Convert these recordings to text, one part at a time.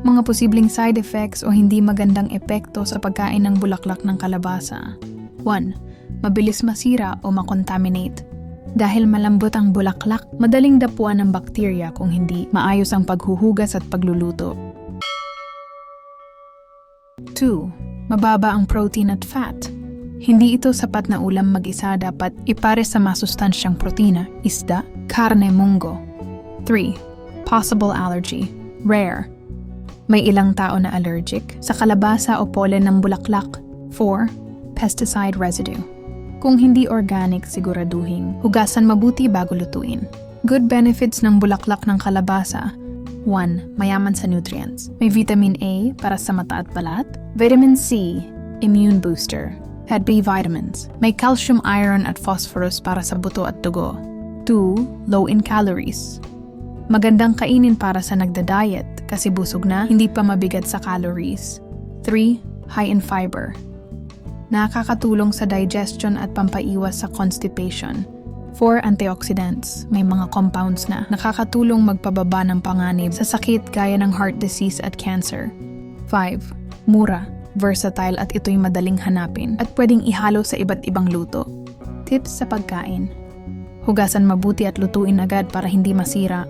Mga posibleng side effects o hindi magandang epekto sa pagkain ng bulaklak ng kalabasa. 1. Mabilis masira o makontaminate. Dahil malambot ang bulaklak, madaling dapuan ng bakterya kung hindi maayos ang paghuhugas at pagluluto. 2. Mababa ang protein at fat. Hindi ito sapat na ulam mag-isa dapat ipare sa masustansyang protina, isda, karne, munggo. 3. Possible allergy. Rare. May ilang tao na allergic sa kalabasa o pollen ng bulaklak. 4. Pesticide residue. Kung hindi organic, siguraduhin. Hugasan mabuti bago lutuin. Good benefits ng bulaklak ng kalabasa. 1. Mayaman sa nutrients. May vitamin A para sa mata at balat. Vitamin C, immune booster. Had B vitamins. May calcium, iron at phosphorus para sa buto at dugo. 2. Low in calories. Magandang kainin para sa nagda-diet kasi busog na, hindi pa mabigat sa calories. 3. High in fiber. Nakakatulong sa digestion at pampaiwas sa constipation. 4. Antioxidants. May mga compounds na nakakatulong magpababa ng panganib sa sakit gaya ng heart disease at cancer. 5. Mura, versatile at ito'y madaling hanapin at pwedeng ihalo sa iba't ibang luto. Tips sa pagkain. Hugasan mabuti at lutuin agad para hindi masira.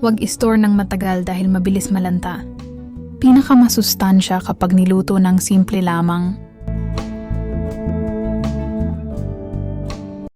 Huwag istore ng matagal dahil mabilis malanta. Pinakamasustansya kapag niluto ng simple lamang